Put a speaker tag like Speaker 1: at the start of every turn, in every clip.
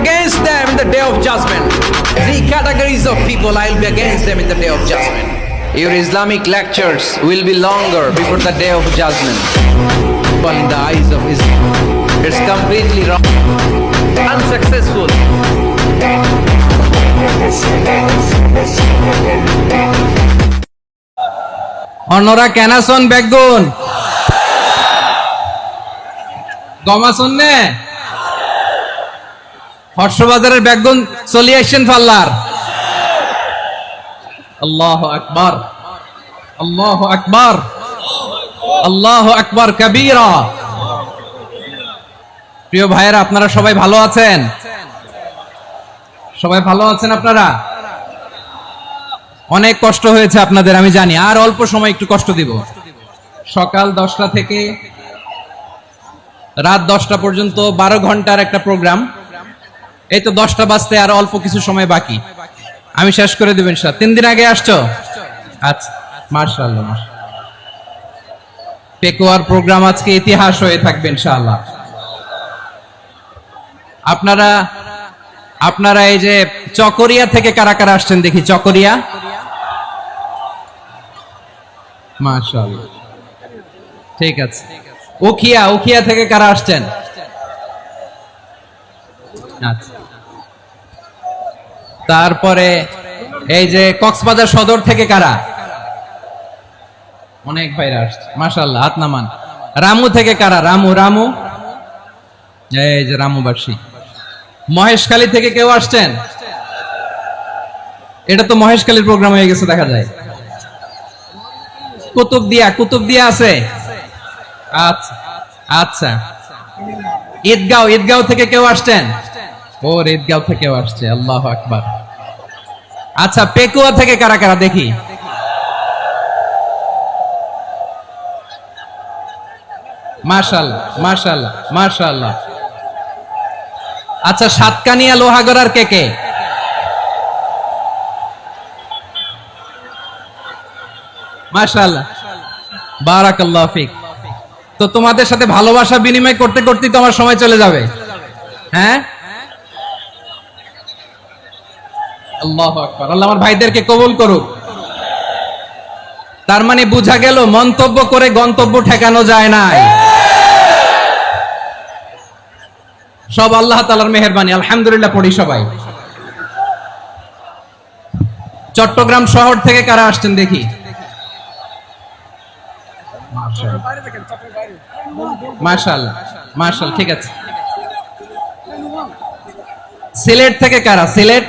Speaker 1: against them in the day of judgment. Three categories of people I will be against them in the day of judgment. Your Islamic lectures will be longer before the day of judgment. In the eyes of Islam, it's completely wrong. Unsuccessful.
Speaker 2: অন্যরা কেনাসন বেগুন গমাসন নে হর্ষবাজারের বেগুন চলে আসছেন ফাল্লার আল্লাহ আকবার। আল্লাহ আকবার। আল্লাহ আকবার কবিরা। প্রিয় ভাইয়েরা, আপনারা সবাই ভালো আছেন? সবাই ভালো আছেন আপনারা? অনেক কষ্ট হয়েছে আপনাদের, আমি জানি। আর অল্প সময় একটু কষ্ট দিব। সকাল দশটা থেকে রাত দশটা পর্যন্ত বারো ঘণ্টার একটা প্রোগ্রাম। এই তো দশটা বাজতে আর অল্প কিছু সময় বাকি। আমি শেষ করে দেবেন স্যার তিন দিন আগে আসছো? আচ্ছা মার্শাল্লাহ পেকোয়ার প্রোগ্রাম আজকে ইতিহাস হয়ে থাকবে ইনশাআল্লাহ। আপনারা আপনারা এই যে চকরিয়া থেকে কারা কারা আসছেন দেখি, চকরিয়া? মাশাআল্লাহ। ঠিক আছে। উখিয়া উখিয়া থেকে কারা আসছেন? তারপরে এই যে কক্সবাজার সদর থেকে কারা? অনেক ভাইরা আসছে, মাশাআল্লাহ, হাত নামান। রামু থেকে কারা? রামু রামু। এই যে রামুবাসী মহেশখালী থেকে কেউ আসছেন? এটা তো মহেশখালীর প্রোগ্রাম হয়ে গেছে, দেখা যায়। কুতুব দিয়া কুতুব দিয়া আছে? আচ্ছা আচ্ছা। ঈদগাঁও ঈদগাঁও থেকে কেউ আসছেন? ও ঈদগাঁও থেকেও আসছে, আল্লাহ আকবার। আচ্ছা পেকুয়া থেকে কারা কারা দেখি? মাশাল্লাহ মাশাল্লাহ মাশাল্লাহ আচ্ছা সাতকানিয়া লোহাগড়ার কে কে? মাশাআল্লাহ বারাকাল্লাহ ফিক। তো তোমাদের সাথে ভালোবাসা বিনিময় করতে করতে তো আমার সময় চলে যাবে। হ্যাঁ? আল্লাহ আকবার। আল্লাহ আমার ভাইদেরকে কবুল করুক। তার মানে বোঝা গেল, মন্তব্য করে গন্তব্য ঠেকানো যায় নাই। সব আল্লাহ তালার মেহরবানি। আলহামদুলিল্লাহ পড়ি সবাই। চট্টগ্রাম শহর থেকে কারা আসছেন দেখি? মার্শাল মার্শাল ঠিক আছে। সিলেট থেকে কারা? সিলেট?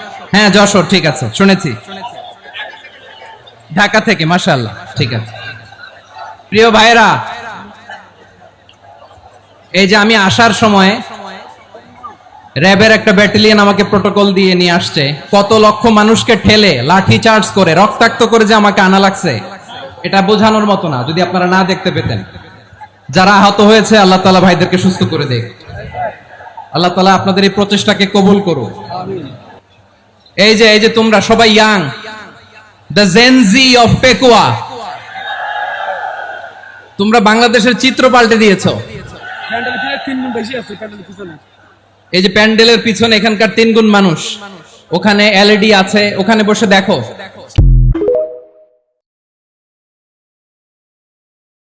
Speaker 2: হ্যাঁ যশোর, ঠিক আছে, শুনেছি। ঢাকা থেকে মাশাল্লাহ ঠিক আছে। প্রিয় ভাইরা এই যে আমি আসার সময় র্যাবের একটা ব্যাটালিয়ন আমাকে প্রোটোকল দিয়ে নিয়ে আসছে। কত লক্ষ মানুষকে ঠেলে, লাঠি চার্জ করে, রক্তাক্ত করে যে আমাকে আনা লাগছে, এটা বোঝানোর মতো না, যদি আপনারা না দেখতে পেতেন। যারা আহত হয়েছে, আল্লাহ তালা ভাইদেরকে সুস্থ করে দেখ। আল্লাহ তালা আপনাদের এই প্রচেষ্টাকে কবুল করো এই যে এই যে তোমরা সবাই young the Gen Z of Pekua তোমরা বাংলাদেশের চিত্র পাল্টে দিয়েছ। এই যে প্যান্ডেলের পিছনে এখানকার তিন গুণ মানুষ। ওখানে এলইডি আছে, ওখানে বসে দেখো।